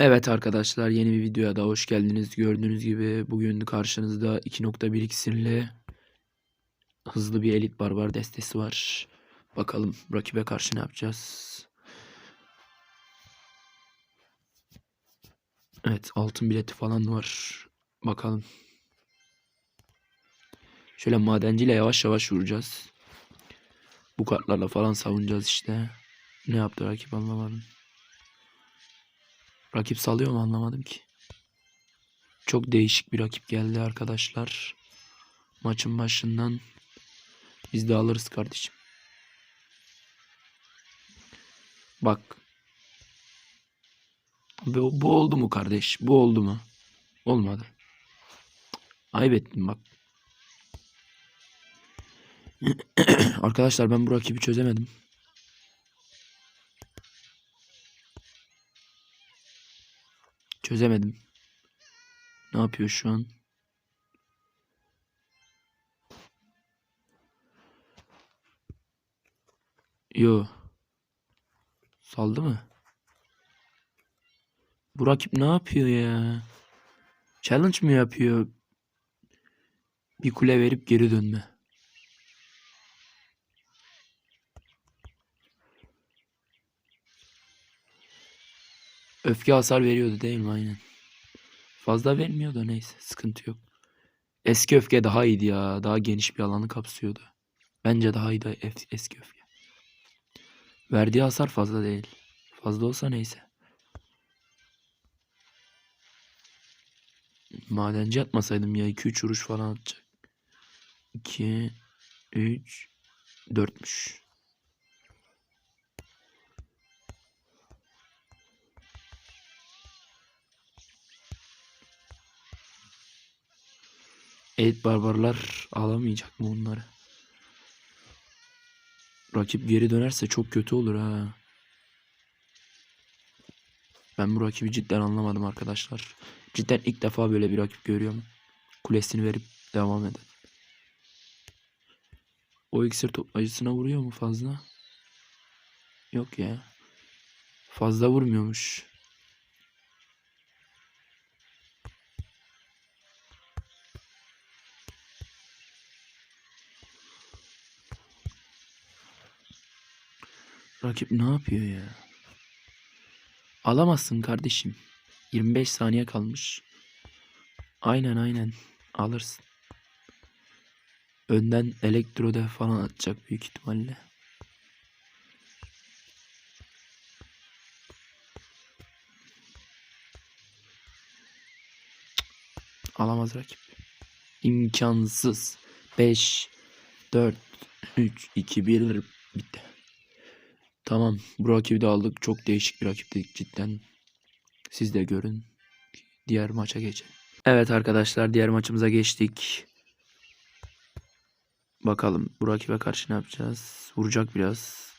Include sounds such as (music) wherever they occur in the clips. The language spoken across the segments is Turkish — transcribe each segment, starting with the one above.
Evet arkadaşlar yeni bir videoya da hoş geldiniz. Gördüğünüz gibi bugün karşınızda 2.1 iksirli hızlı bir elit barbar destesi var. Bakalım rakibe karşı ne yapacağız? Evet altın bileti falan var. Bakalım. Şöyle madenciyle yavaş yavaş vuracağız. Bu kartlarla falan savunacağız işte. Ne yaptı rakip anlamadım. Rakip salıyor mu anlamadım ki. Çok değişik bir rakip geldi arkadaşlar. Maçın başından biz de alırız kardeşim. Bak. Bu, bu oldu mu kardeş? Bu oldu mu? Olmadı. Ayıp ettim bak. (clears throat) Arkadaşlar ben bu rakibi çözemedim. Çözemedim. Ne yapıyor şu an? Yo. Saldı mı? Bu rakip ne yapıyor ya? Challenge mı yapıyor? Bir kule verip geri dönme. Öfke hasar veriyordu değil mi? Aynen. Fazla vermiyordu neyse. Sıkıntı yok. Eski öfke daha iyiydi ya. Daha geniş bir alanı kapsıyordu. Bence daha iyiydi eski öfke. Verdiği hasar fazla değil. Fazla olsa neyse. Madenci atmasaydım ya 2-3 vuruş falan atacak. 2 3 4'müş. Evet barbarlar alamayacak mı onları? Rakip geri dönerse çok kötü olur ha. Ben bu rakibi cidden anlamadım arkadaşlar. Cidden ilk defa böyle bir rakip görüyorum. Kulesini verip devam eden. O iksir toplayıcısına vuruyor mu fazla? Yok ya. Fazla vurmuyormuş. Rakip ne yapıyor ya? Alamazsın kardeşim. 25 saniye kalmış. Aynen aynen. Alırsın. Önden elektrode falan atacak büyük ihtimalle. Alamaz rakip. İmkansız. 5 4 3 2 1 bitti. Tamam. Bu rakibi de aldık. Çok değişik bir rakipti cidden. Siz de görün. Diğer maça geçelim. Evet arkadaşlar diğer maçımıza geçtik. Bakalım bu rakibe karşı ne yapacağız? Vuracak biraz.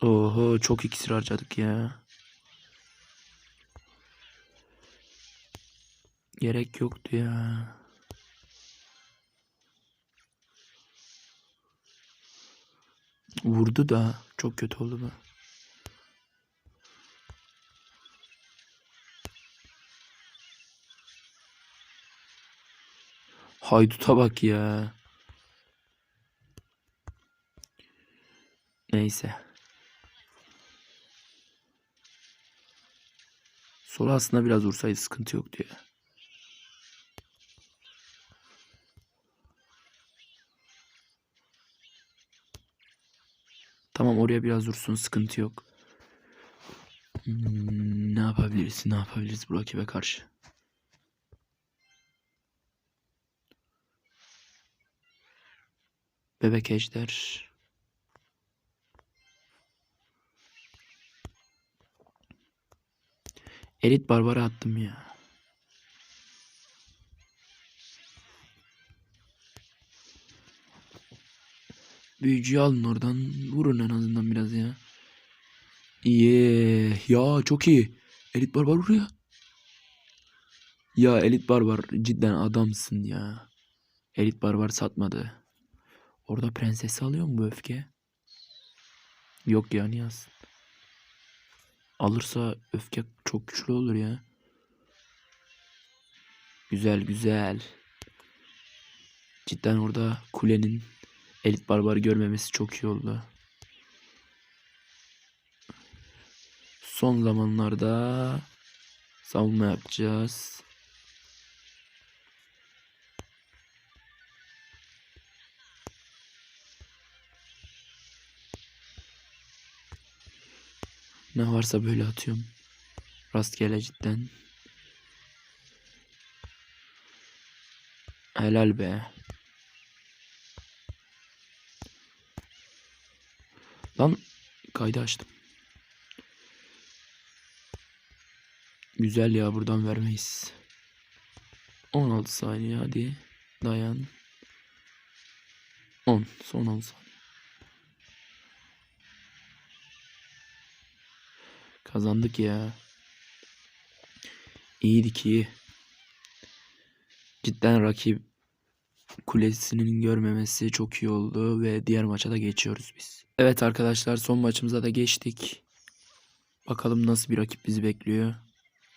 Oho çok iksir harcadık ya. Gerek yoktu ya. Vurdu da çok kötü oldu bu. Hayduta bak ya. Neyse. Sola aslında biraz vursaydı sıkıntı yoktu ya. Oraya biraz dursun sıkıntı yok. Hmm, ne yapabiliriz? Ne yapabiliriz bu rakibe karşı? Bebek ejder. Elit barbara attım ya. Büyücüyü alın oradan. Vurun en azından biraz ya. İyi. Ya çok iyi. Elit barbar vuruyor. Ya Elit barbar cidden adamsın ya. Elit barbar satmadı. Orada prensesi alıyor mu bu öfke? Yok ya alsın? Alırsa öfke çok güçlü olur ya. Güzel güzel. Cidden orada kulenin elit barbarı görmemesi çok iyi oldu. Son zamanlarda savunma yapacağız. Ne varsa böyle atıyorum. Rastgele cidden. Helal be. Lan kaydı açtım. Güzel ya buradan vermeyiz. 16 saniye hadi. Dayan. 10. Son 10 saniye. Kazandık ya. İyiydik iyi. Cidden rakip kulesinin görmemesi çok iyi oldu ve diğer maça da geçiyoruz biz. Evet arkadaşlar son maçımıza da geçtik. Bakalım nasıl bir rakip bizi bekliyor.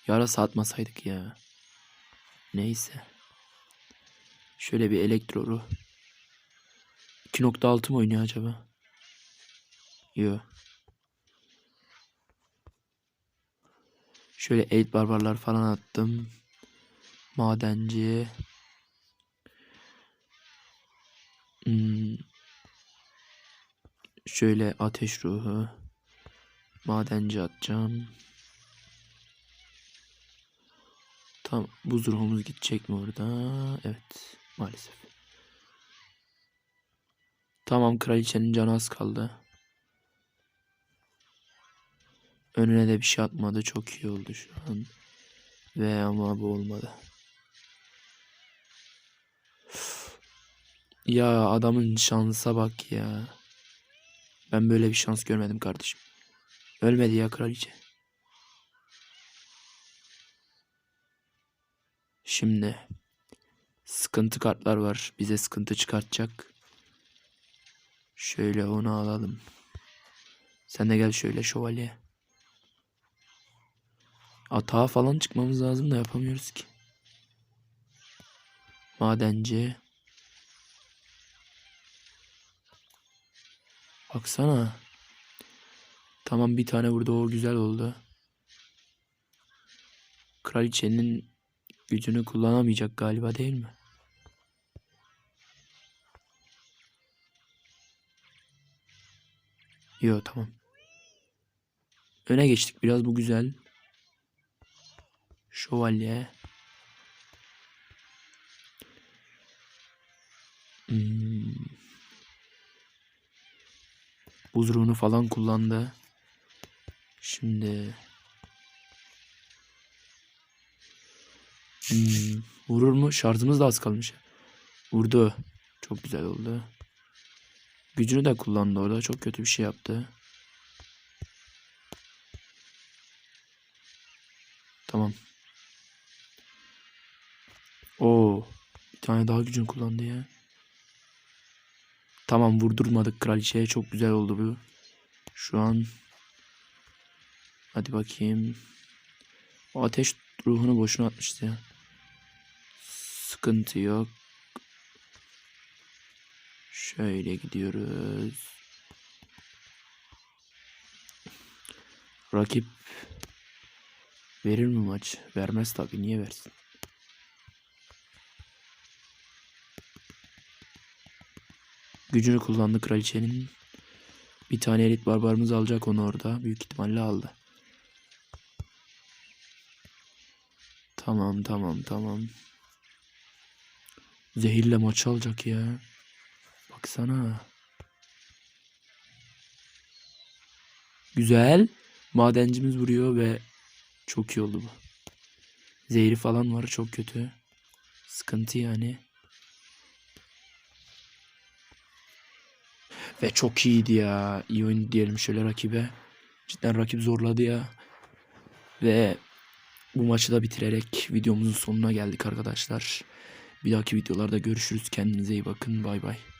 Yarasa atmasaydık ya. Neyse. Şöyle bir elektroru. 2.6 mı oynuyor acaba? Yok. Şöyle elit barbarlar falan attım. Madenci. Hmm. Şöyle ateş ruhu. Madenci atacağım. Tam buz ruhumuz gidecek mi orada? Evet. Maalesef. Tamam kraliçenin canı az kaldı. Önüne de bir şey atmadı. Çok iyi oldu şu an. Ve ama bu olmadı. Ya adamın şansa bak ya. Ben böyle bir şans görmedim kardeşim. Ölmedi ya kraliçe. Şimdi sıkıntı kartlar var. Bize sıkıntı çıkartacak. Şöyle onu alalım. Sen de gel şöyle şövalye. Atağa falan çıkmamız lazım da yapamıyoruz ki. Madenci. Baksana. Tamam bir tane vurdu o güzel oldu. Kraliçenin gücünü kullanamayacak galiba değil mi? Yo tamam. Öne geçtik biraz bu güzel. Şövalye. Buz ruhunu falan kullandı. Şimdi Hmm, vurur mu? Şarjımız da az kalmış. Vurdu. Çok güzel oldu. Gücünü de kullandı orada. Çok kötü bir şey yaptı. Tamam. Oo, bir tane daha gücünü kullandı ya. Tamam vurdurmadık kraliçeye. Çok güzel oldu bu. Şu an Hadi bakayım. O ateş ruhunu boşuna atmıştı ya. Sıkıntı yok. Şöyle gidiyoruz. Rakip verir mi maç? Vermez tabii. Niye versin? Gücünü kullandı kraliçenin. Bir tane elit barbarımız alacak onu orada. Büyük ihtimalle aldı. Tamam tamam tamam. Zehirle maç alacak ya. Baksana. Güzel. Madencimiz vuruyor ve çok iyi oldu bu. Zehri falan var çok kötü. Sıkıntı yani. Ve çok iyiydi ya. İyi oyun diyelim şöyle rakibe. Cidden rakip zorladı ya. Ve bu maçı da bitirerek videomuzun sonuna geldik arkadaşlar. Bir dahaki videolarda görüşürüz. Kendinize iyi bakın. Bay bay.